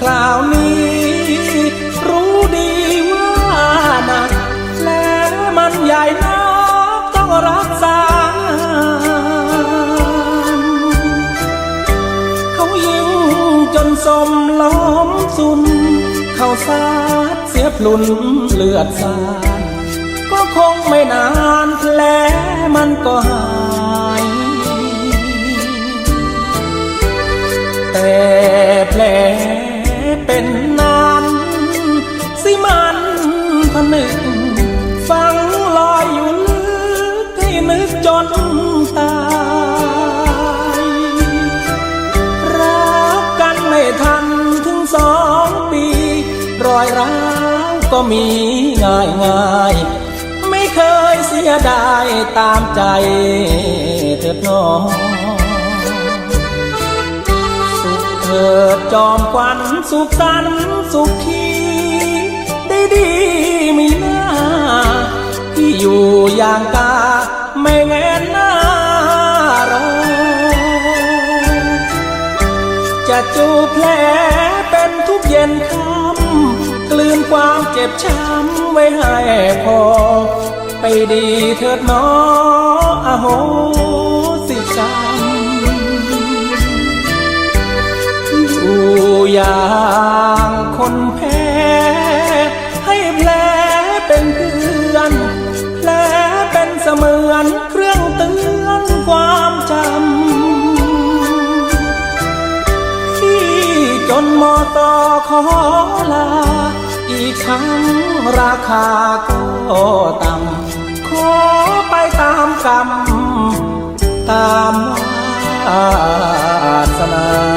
คราวนี้ รู้ดีว่านะแลมันใหญ่นักต้องรักษา เขายิงจนสมล้อมสุน เขาสาดเสียพลุนเลือดสาดก็คงไม่นานแผลมันก็หาย เป็นนานสิมันผนึกฟังลอยอยู่ลึกให้นึกจนตายรักกันไม่ทันถึงสองปี รอยร้าวก็มีง่ายง่ายไม่เคยเสียดายตามใจเถิดน้อง ถิดจอมควันสุขสันสุขขีได้ดีมีหน้า ที่อยู่อย่างกาไม่แงนหน้ารอจะจูบแผลเป็นทุกเย็นค่ำกลืนความเจ็บช้ำไว้ให้พอ ไปดีเถิดน้ออโห คนแพ้ให้แผลเป็นเพื่อนแผลเป็นเสมือนเครื่องเตือนความจำที่จนมอตอขอลา อีกครั้งราคาก็ต่ำขอไปตามกรรมตามวาสนา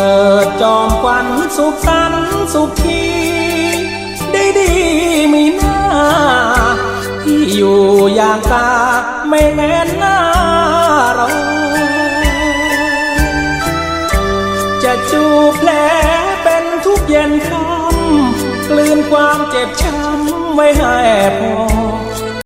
ถิดจอมควันสุขสันต์สุขีได้ดีมีหน้า ที่อยู่อย่างกาไม่แงนหน้ารอจะจูบแผลเป็นทุกเย็นค่ำกลืนความเจ็บช้ำไว้ให้พอ